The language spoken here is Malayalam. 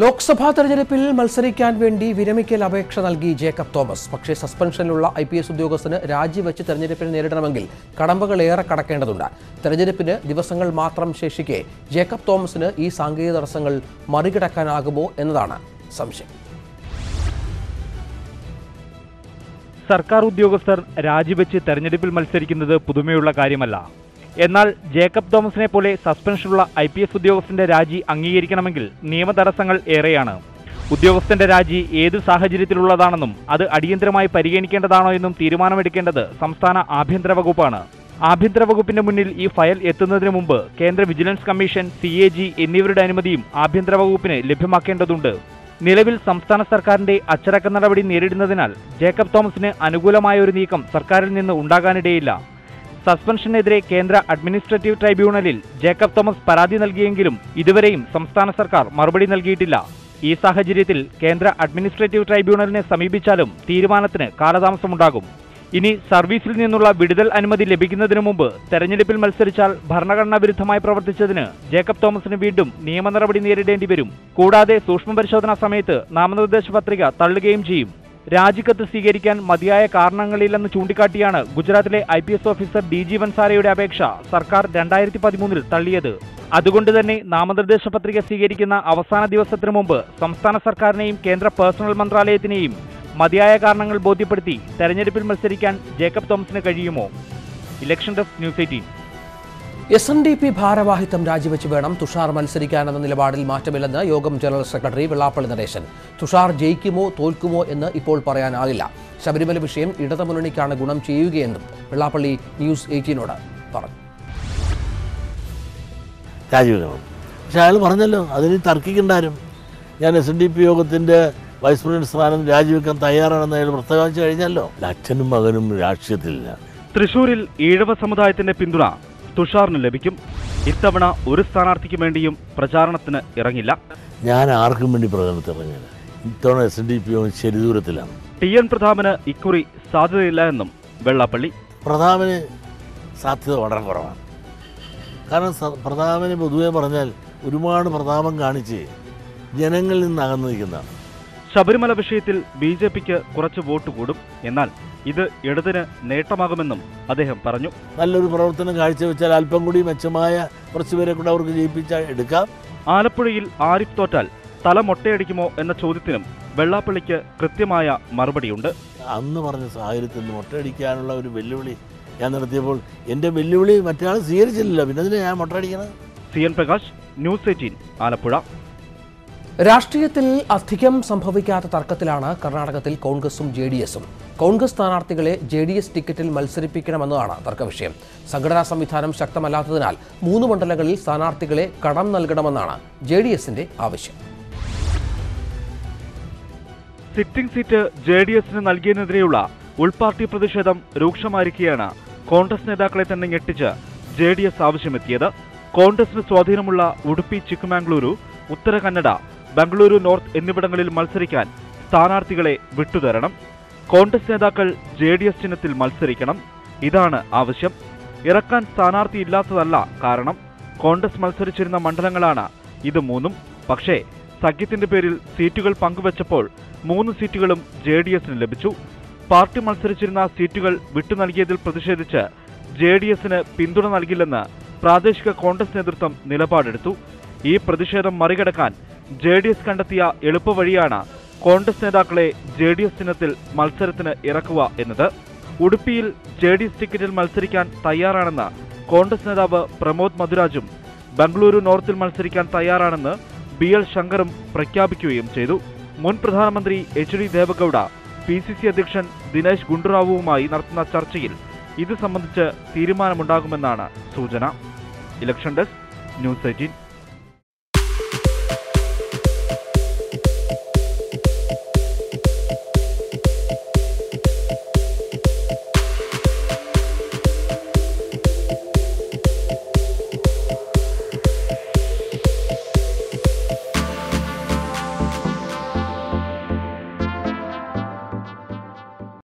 ലോക്സഭാ തെരഞ്ഞെടുപ്പിൽ മത്സരിക്കാൻ വേണ്ടി വിരമിക്കൽ അപേക്ഷ നൽകി ജേക്കബ് തോമസ്. പക്ഷേ സസ്പെൻഷനിലുള്ള ഐ പി എസ് ഉദ്യോഗസ്ഥന് രാജിവെച്ച് തെരഞ്ഞെടുപ്പിനെ നേരിടണമെങ്കിൽ കടമ്പകൾ ഏറെ കടക്കേണ്ടതുണ്ട്. തെരഞ്ഞെടുപ്പിന് ദിവസങ്ങൾ മാത്രം ശേഷിക്കെ ജേക്കബ് തോമസിന് ഈ സാങ്കേതിക തടസ്സങ്ങൾ മറികടക്കാനാകുമോ എന്നതാണ് സംശയം. സർക്കാർ ഉദ്യോഗസ്ഥർ രാജിവെച്ച് തെരഞ്ഞെടുപ്പിൽ മത്സരിക്കുന്നത് പുതുമയുള്ള കാര്യമല്ല. എന്നാൽ ജേക്കബ് തോമസിനെ പോലെ സസ്പെൻഷനുള്ള ഐ പി എസ് ഉദ്യോഗസ്ഥന്റെ രാജി അംഗീകരിക്കണമെങ്കിൽ നിയമതടസ്സങ്ങൾ ഏറെയാണ്. ഉദ്യോഗസ്ഥന്റെ രാജി ഏത് സാഹചര്യത്തിലുള്ളതാണെന്നും അത് അടിയന്തരമായി പരിഗണിക്കേണ്ടതാണോ എന്നും തീരുമാനമെടുക്കേണ്ടത് സംസ്ഥാന ആഭ്യന്തര വകുപ്പാണ്. ആഭ്യന്തര വകുപ്പിന്റെ മുന്നിൽ ഈ ഫയൽ എത്തുന്നതിന് മുമ്പ് കേന്ദ്ര vigilance commission C A G എന്നിവരുടെ അനുമതിയും ആഭ്യന്തര വകുപ്പിന് ലഭ്യമാക്കേണ്ടതുണ്ട്. നിലവിൽ സംസ്ഥാന സർക്കാരിന്റെ അച്ചടക്ക നടപടി നേരിടുന്നതിനാൽ ജേക്കബ് തോമസിന് അനുകൂലമായ ഒരു നീക്കം സർക്കാരിൽ നിന്ന് ഉണ്ടാകാനിടയില്ല. സസ്പെൻഷനെതിരെ കേന്ദ്ര അഡ്മിനിസ്ട്രേറ്റീവ് ട്രൈബ്യൂണലിൽ ജേക്കബ് തോമസ് പരാതി നൽകിയെങ്കിലും ഇതുവരെയും സംസ്ഥാന സർക്കാർ മറുപടി നൽകിയിട്ടില്ല. ഈ സാഹചര്യത്തിൽ കേന്ദ്ര അഡ്മിനിസ്ട്രേറ്റീവ് ട്രൈബ്യൂണലിനെ സമീപിച്ചാലും തീരുമാനത്തിന് കാലതാമസമുണ്ടാകും. ഇനി സർവീസിൽ നിന്നുള്ള വിടുതൽ അനുമതി ലഭിക്കുന്നതിന് മുമ്പ് തെരഞ്ഞെടുപ്പിൽ മത്സരിച്ചാൽ ഭരണഘടനാ വിരുദ്ധമായി പ്രവർത്തിച്ചതിന് ജേക്കബ് തോമസിന് വീണ്ടും നിയമ നടപടി നേരിടേണ്ടി വരും. കൂടാതെ സൂക്ഷ്മ പരിശോധനാ സമയത്ത് നാമനിർദ്ദേശ പത്രിക തള്ളുകയും ചെയ്യും. രാജിക്കത്ത് സ്വീകരിക്കാൻ മതിയായ കാരണങ്ങളില്ലെന്ന് ചൂണ്ടിക്കാട്ടിയാണ് ഗുജറാത്തിലെ I P S officer D G വൻസാരയുടെ അപേക്ഷ സർക്കാർ രണ്ടായിരത്തി പതിമൂന്നിൽ തള്ളിയത്. അതുകൊണ്ട് തന്നെ നാമനിർദ്ദേശ പത്രിക സ്വീകരിക്കുന്ന അവസാന ദിവസത്തിനു മുമ്പ് സംസ്ഥാന സർക്കാരിനെയും കേന്ദ്ര പേഴ്സണൽ മന്ത്രാലയത്തിനെയും മതിയായ കാരണങ്ങൾ ബോധ്യപ്പെടുത്തി തെരഞ്ഞെടുപ്പിൽ മത്സരിക്കാൻ ജേക്കബ് തോമസിന് കഴിയുമോ? Election desk news eighteen. S N D P ഭാരവാഹിത്വം രാജിവെച്ച് വേണം തുഷാർ മത്സരിക്കാനെന്ന നിലപാടിൽ മാറ്റമില്ലെന്ന് യോഗം ജനറൽ സെക്രട്ടറി വെള്ളാപ്പള്ളി നടേശൻ. തുഷാർ ജയിക്കുമോ തോൽക്കുമോ എന്ന് ഇപ്പോൾ പറയാനാകില്ല ശബരിമല വിഷയം ഇടതുമുന്നണിക്കാണ് ഗുണം ചെയ്യുകയെന്നും വെള്ളാപ്പള്ളി ന്യൂസ് എയ്റ്റീനോട് പറഞ്ഞു. പക്ഷേ പക്ഷെ അയാൾ പറഞ്ഞല്ലോ അതിന് തർക്കിക്കണ്ടാരും ഞാൻ എസ് എൻ ഡി പി യോഗത്തിന്റെ വൈസ് പ്രസിഡന്റ് സ്ഥാനം രാജിവെക്കാൻ തയ്യാറാണെന്ന് അയാൾ പ്രസ്താവിച്ചു കഴിഞ്ഞല്ലോ. അച്ഛനും മകനും രാഷ്ട്രീയത്തിലില്ല. തൃശൂരിൽ ഈഴവ സമുദായത്തിന്റെ പിന്തുണ തുഷാറിന് ലഭിക്കും. ഇത്തവണ ഒരു സ്ഥാനാർത്ഥിക്ക് വേണ്ടിയും പ്രചാരണത്തിന് ഇറങ്ങില്ല. ഞാൻ ആർക്കും വേണ്ടി പ്രചാരണത്തിൽ ഇറങ്ങില്ല ഇത്തവണ എസ് എൻ ഡി പി ശരിദൂരത്തിലാണ് ടി എൻ പ്രതാപന് ഇക്കുറി സാധ്യതയില്ല എന്നും വെള്ളാപ്പള്ളി. പ്രതാപന് സാധ്യത വളരെ കുറവാണ്. കാരണം പ്രതാപന് പൊതുവെ പറഞ്ഞാൽ ഒരുപാട് പ്രതാപം കാണിച്ച് ജനങ്ങളിൽ നിന്ന് അകന്നു നിൽക്കുന്നതാണ്. ശബരിമല വിഷയത്തിൽ ബി ജെ പിക്ക് കുറച്ച് വോട്ട് കൂടും. എന്നാൽ ഇത് ഇടതിന് നേട്ടമാകുമെന്നും അദ്ദേഹം പറഞ്ഞു. നല്ലൊരു പ്രവർത്തനം കാഴ്ചവെച്ചാൽ അല്പം കൂടി മെച്ചമായ കുറച്ചുപേരെ കൂടെ അവർക്ക് ജയിപ്പിച്ചാൽ എടുക്കാം. ആലപ്പുഴയിൽ ആരിഫ് തോറ്റാൽ തല മൊട്ടയടിക്കുമോ എന്ന ചോദ്യത്തിനും വെള്ളാപ്പള്ളിക്ക് കൃത്യമായ മറുപടിയുണ്ട്. അന്ന് പറഞ്ഞ സാഹചര്യത്തിൽ മൊട്ടയടിക്കാനുള്ള ഒരു വെല്ലുവിളി ഞാൻ നടത്തിയപ്പോൾ എന്റെ വെല്ലുവിളി മറ്റൊരാൾ സ്വീകരിച്ചില്ലല്ലോ. പിന്നെ അതിനെ ഞാൻ മുട്ടയടിക്കണത്? C N Prakash news eighteen Alappuzha. രാഷ്ട്രീയത്തിൽ അധികം സംഭവിക്കാത്ത തർക്കത്തിലാണ് കർണാടകത്തിൽ കോൺഗ്രസും ജെ ഡി എസും. കോൺഗ്രസ് സ്ഥാനാർത്ഥികളെ ജെ ഡി എസ് ടിക്കറ്റിൽ മത്സരിപ്പിക്കണമെന്നതാണ് തർക്കവിഷയം. സംഘടനാ സംവിധാനം ശക്തമല്ലാത്തതിനാൽ മൂന്ന് മണ്ഡലങ്ങളിൽ സ്ഥാനാർത്ഥികളെ കടം നൽകണമെന്നാണ് ജെ ഡി എസിന്റെ ആവശ്യം. സിറ്റിംഗ് സീറ്റ് ജെ ഡി എസിന് നൽകിയതിനെതിരെയുള്ള ഉൾപാർട്ടി പ്രതിഷേധം രൂക്ഷമായിരിക്കെയാണ് കോൺഗ്രസ് നേതാക്കളെ തന്നെ ഞെട്ടിച്ച് ജെ ഡി എസ് ആവശ്യമെത്തിയത്. കോൺഗ്രസിന് സ്വാധീനമുള്ള ഉടുപ്പി ചിക്കുമാംഗ്ലൂരു ഉത്തര കന്നഡ ബംഗളൂരു നോർത്ത് എന്നിവിടങ്ങളിൽ മത്സരിക്കാൻ സ്ഥാനാർത്ഥികളെ വിട്ടുതരണം. കോൺഗ്രസ് നേതാക്കൾ ജെ ഡി എസ് ചിഹ്നത്തിൽ മത്സരിക്കണം. ഇതാണ് ആവശ്യം. ഇറക്കാൻ സ്ഥാനാർത്ഥി ഇല്ലാത്തതല്ല കാരണം. കോൺഗ്രസ് മത്സരിച്ചിരുന്ന മണ്ഡലങ്ങളാണ് ഇത് മൂന്നും. പക്ഷേ സഖ്യത്തിന്റെ പേരിൽ സീറ്റുകൾ പങ്കുവച്ചപ്പോൾ മൂന്ന് സീറ്റുകളും ജെ ഡി എസിന് ലഭിച്ചു. പാർട്ടി മത്സരിച്ചിരുന്ന സീറ്റുകൾ വിട്ടു നൽകിയതിൽ പ്രതിഷേധിച്ച് ജെ ഡി എസിന് പിന്തുണ നൽകില്ലെന്ന് പ്രാദേശിക കോൺഗ്രസ് നേതൃത്വം നിലപാടെടുത്തു. ഈ പ്രതിഷേധം മറികടക്കാൻ ജെ ഡി എസ് കണ്ടെത്തിയ എളുപ്പവഴിയാണ് കോൺഗ്രസ് നേതാക്കളെ ജെ ഡി എസ് ചിഹ്നത്തിൽ മത്സരത്തിന് ഇറക്കുക എന്നത്. ഉടുപ്പിയിൽ ജെ ഡി എസ് ടിക്കറ്റിൽ മത്സരിക്കാൻ തയ്യാറാണെന്ന് കോൺഗ്രസ് നേതാവ് പ്രമോദ് മധുരാജും ബംഗളൂരു നോർത്തിൽ മത്സരിക്കാൻ തയ്യാറാണെന്ന് ബി എൽ ശങ്കറും പ്രഖ്യാപിക്കുകയും ചെയ്തു. മുൻ പ്രധാനമന്ത്രി H D Deve Gowda P C C അധ്യക്ഷൻ ദിനേശ് ഗുണ്ടുറാവുവുമായി നടത്തുന്ന ചർച്ചയിൽ ഇത് സംബന്ധിച്ച് തീരുമാനമുണ്ടാകുമെന്നാണ് സൂചന. Election desk news eighteen.